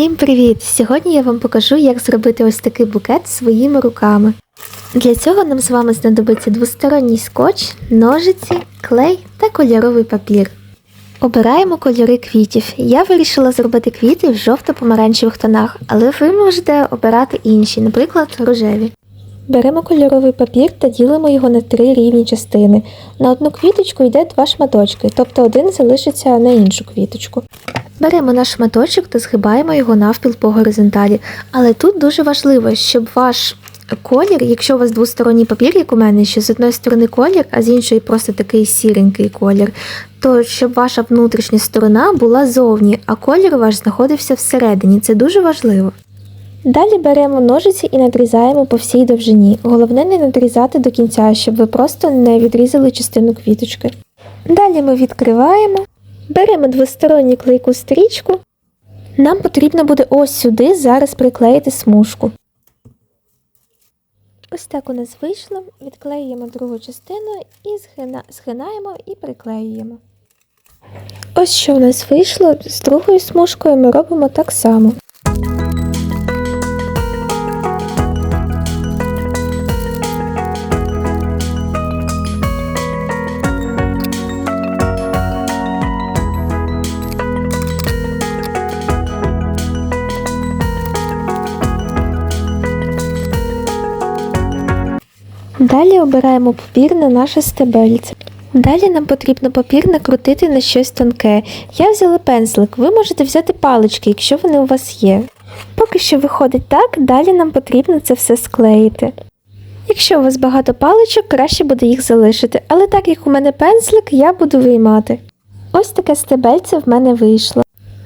Всім привіт! Сьогодні я вам покажу, як зробити ось такий букет своїми руками. Для цього нам з вами знадобиться двосторонній скотч, ножиці, клей та кольоровий папір. Обираємо кольори квітів. Я вирішила зробити квіти в жовто-помаранчевих тонах, але ви можете обирати інші, наприклад, рожеві. Беремо кольоровий папір та ділимо його на три рівні частини. На одну квіточку йде два шматочки, тобто один залишиться на іншу квіточку. Беремо наш шматочок та згибаємо його навпіл по горизонталі. Але тут дуже важливо, щоб ваш колір, якщо у вас двосторонній папір, як у мене, що з одної сторони колір, а з іншої просто такий сіренький колір, то щоб ваша внутрішня сторона була зовні, а колір ваш знаходився всередині. Це дуже важливо. Далі беремо ножиці і надрізаємо по всій довжині. Головне не надрізати до кінця, щоб ви просто не відрізали частину квіточки. Далі ми відкриваємо, беремо двосторонню клейку стрічку. Нам потрібно буде ось сюди зараз приклеїти смужку. Ось так у нас вийшло. Відклеюємо другу частину і згина- згинаємо і приклеюємо. Ось що у нас вийшло. З другою смужкою ми робимо так само. Далі обираємо папір на наше стебельце. Далі нам потрібно папір накрутити на щось тонке. Я взяла пензлик, ви можете взяти палички, якщо вони у вас є. Поки що виходить так, далі нам потрібно це все склеїти. Якщо у вас багато паличок, краще буде їх залишити, але так як у мене пензлик, я буду виймати. Ось таке стебельце в мене вийшло.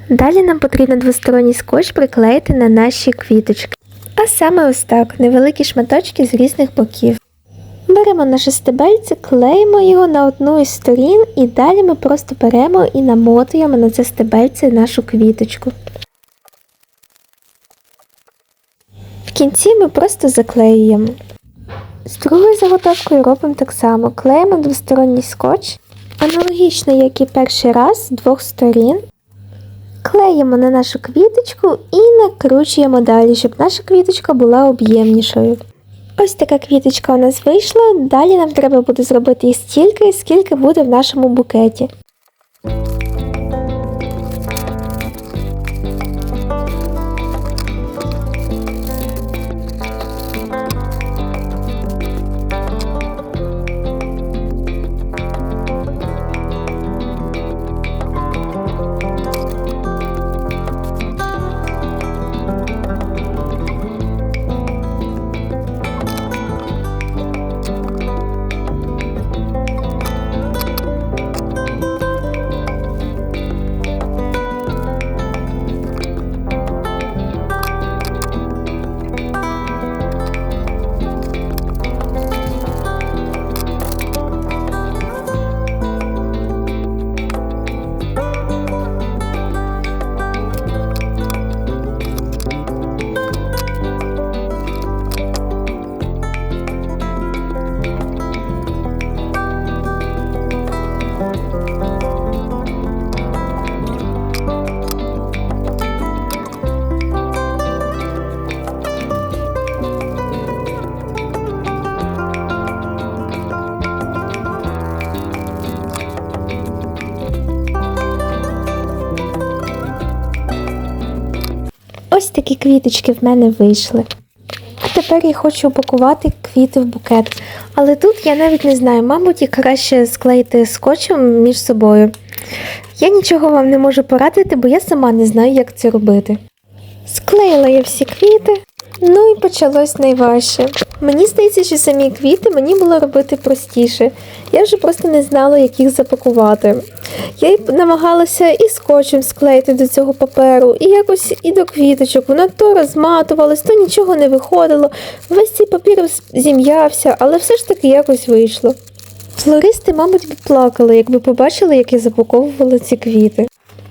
Далі нам потрібно двосторонній скотч приклеїти на наші квіточки. А саме ось так, невеликі шматочки з різних боків. Беремо наше стебельце, клеїмо його на одну із сторін і далі ми просто беремо і намотуємо на це стебельце нашу квіточку. В кінці ми просто заклеюємо. З другою заготовкою робимо так само. Клеїмо двосторонній скотч, аналогічно, як і перший раз, з двох сторін. Клеїмо на нашу квіточку і накручуємо далі, щоб наша квіточка була об'ємнішою. Ось така квіточка у нас вийшла. Далі нам треба буде зробити стільки, скільки буде в нашому букеті. Ось такі квіточки в мене вийшли. А тепер я хочу упакувати квіти в букет. Але тут я навіть не знаю, мабуть, і краще склеїти скотчем між собою. Я нічого вам не можу порадити, бо я сама не знаю, як це робити. Склеїла я всі квіти, ну і почалось найважче. Мені здається, що самі квіти мені було робити простіше. Я вже просто не знала, як їх запакувати. Я намагалася і скотчем склеїти до цього паперу, і якось і до квіточок. Воно то розматувалось, то нічого не виходило. Весь цей папір зім'явся, але все ж таки якось вийшло. Флористи, мабуть, плакали, якби побачили, як я запаковувала ці квіти.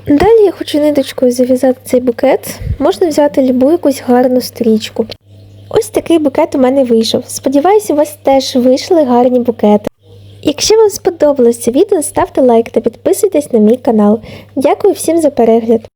Далі я хочу ниточкою зав'язати цей букет. Можна взяти любу якусь гарну стрічку. Ось такий букет у мене вийшов. Сподіваюся, у вас теж вийшли гарні букети. Якщо вам сподобалося відео, ставте лайк та підписуйтесь на мій канал. Дякую всім за перегляд.